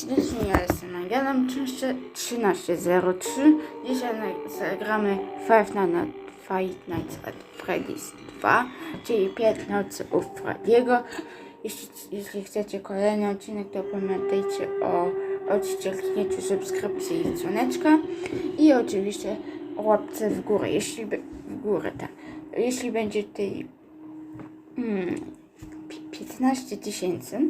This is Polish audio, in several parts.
Serdecznie, ja jestem Angelem 1303. Dzisiaj zagramy Five Nights at, Five Nights at Freddy's 2, czyli 5 nocy u Freddy'ego. Jeśli, jeśli chcecie kolejny odcinek, to pamiętajcie o odścielknięciu subskrypcji i dzwoneczka i oczywiście łapce w górę, jeśli by, w górę, tak. Jeśli będzie tej hmm, pi- 15 tysięcy,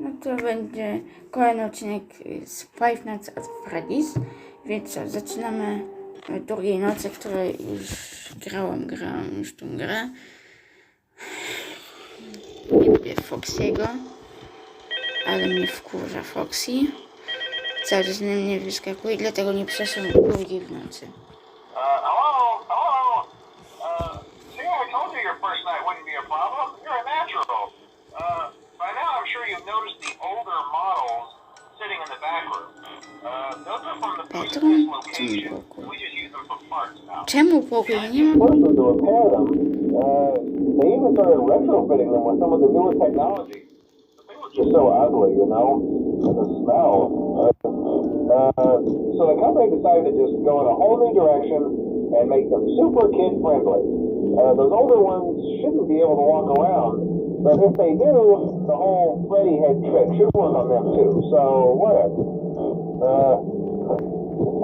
no to będzie kolejny odcinek z Five Nights at Freddy's. Więc zaczynamy drugiej nocy, której już grałam, grałam już tą grę. Nie lubię Foxy'ego, ale mnie wkurza Foxy. Cały czas na mnie wyskakuje, dlatego nie przeszłam drugiej w nocy. Just use them for parts now. Czemu pokój? Nie mam... To they even started retrofitting them with some of the newer technology. Just so ugly, you know, and the smell. Uh, so the company decided to just go in a whole new direction and make them super kid friendly. Uh, those older ones shouldn't be able to walk around, but if they do, the whole Freddy head trick should work on them too. So whatever. Uh,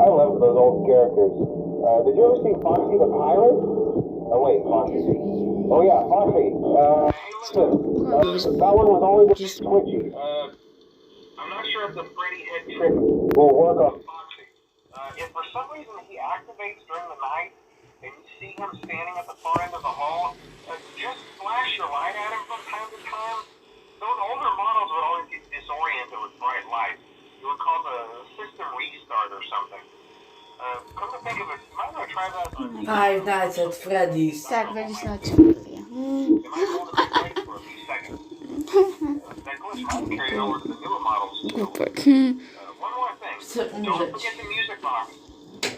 I love those old characters. Uh, did you ever see Foxy the Pirate? Oh wait, Foxy. Oh yeah, Foxy. Uh, listen, uh, that one was always just twitchy. Uh, I'm not sure if the Freddy head trick will work on Foxy. Uh, if for some reason he activates during the night and you see him standing at the far end of the hall,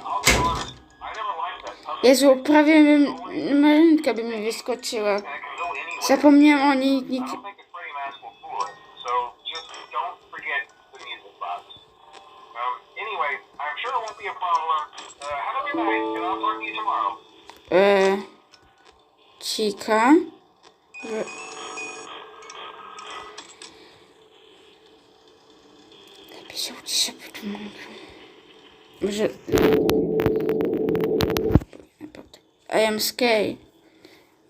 I'll be honest, I never liked that puppet Jezu, prawie bym, marynka by mi wyskoczyła. Zapomniałam o niej. I be a problem. Uh, have a good night, and I'll talk to you tomorrow. Tu. Może... I am scared.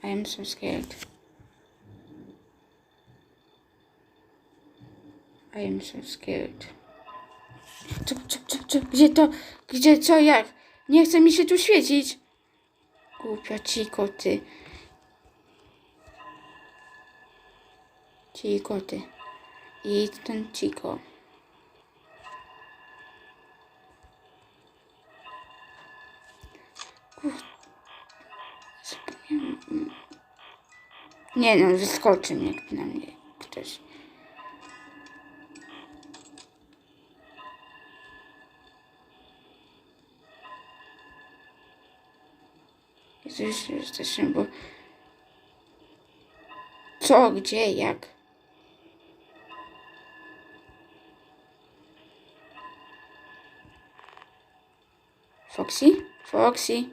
I am so scared. I am so scared. Co, gdzie to? Gdzie, co, jak? Nie chce mi się tu świecić. Głupia ciko, ty. Ciko, ty. I ten ciko. Nie no, wyskoczy mnie na mnie ktoś. Jeszcze jesteśmy, bo... Co, gdzie, jak? Foxy? Foxy?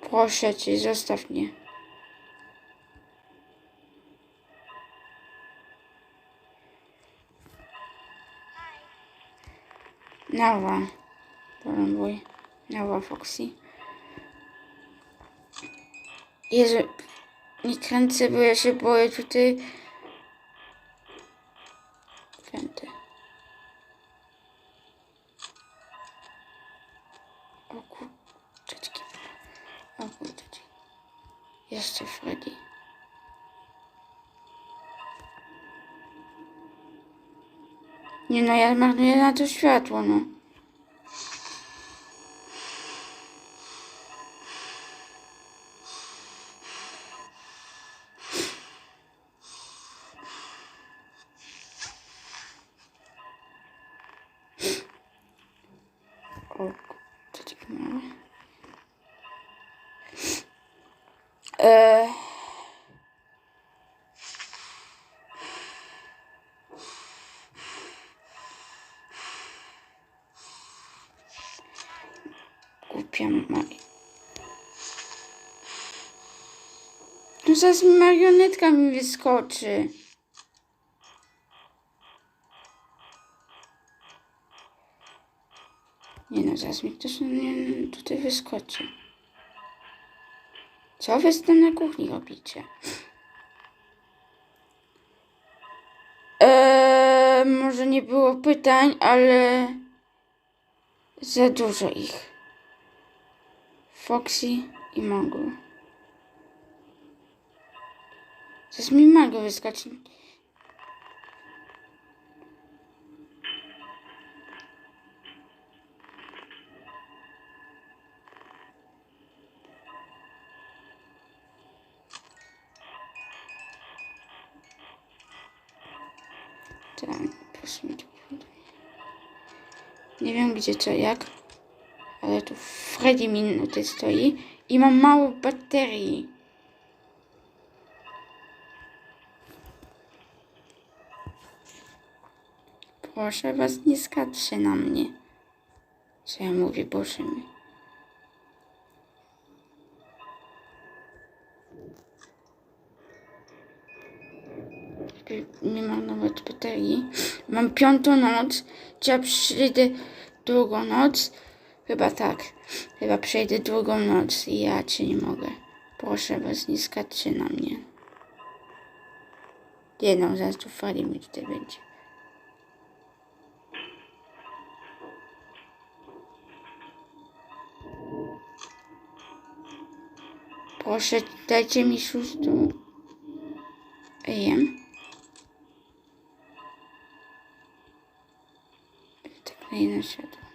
Proszę cię, zostaw mnie. Nała. Porąbuj. Nała Foxy. Jezu. Nie kręcę, bo ja się boję tutaj. Nie no, ja marnuję na to światło, no. Skupiam Marię. No zaraz marionetka mi wyskoczy. Nie no, zaraz mi ktoś nie, tutaj wyskoczy. Co wy tam na kuchni robicie? Eee, może nie było pytań, ale za dużo ich. Foxy i Mongo. Zaraz mi Mango wyskoczy. Tak, proszę. Nie wiem gdzie co jak, Freddy mi tutaj stoi i mam mało baterii. Proszę was, nie skaczcie na mnie. Co ja mówię, Boże mi. Nie mam nawet baterii. Mam piątą noc. Ja przyjdę drugą noc? Chyba tak. Chyba przejdę drugą noc i ja cię nie mogę. Proszę was, nie skaczcie na mnie. Jedną zaraz tu Freddy mi tutaj będzie. Proszę, dajcie mi szóstą. AM. Tak na światło.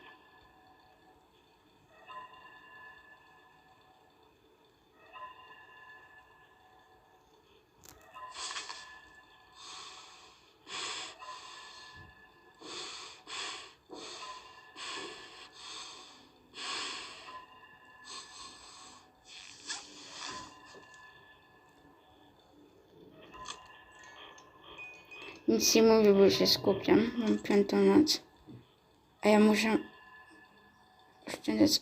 Nic nie mówię, bo się skupiam. Mam piątą noc. A ja muszę oszczędzać.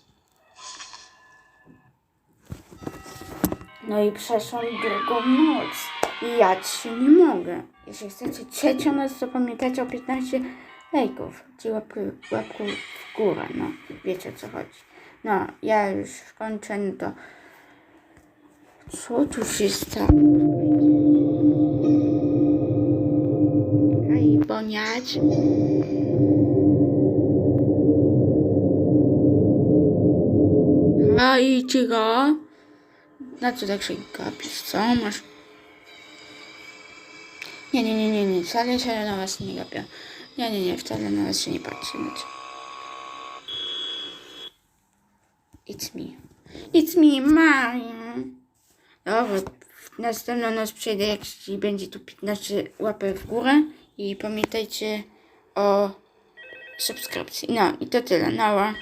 No i przeszłam drugą noc. I ja ci nie mogę. Jeśli chcecie trzecią noc, to pamiętajcie o 15 lajków. Ci łapki, w górę, no. Wiecie o co chodzi. No, ja już kończę, no to... Co tu się stało? Hej, boniać. Hej, cicho. Na co tak się gapisz, co? Masz... Nie, nie, nie, nie, nie, wcale się na was nie gapię. Nie, nie, nie, wcale na was się nie patrzy. No co? It's me. It's me, Mario. Dobra, w następną noc przyjdę, jak ci będzie tu 15 łapek w górę. I pamiętajcie o subskrypcji. No i to tyle. Nała.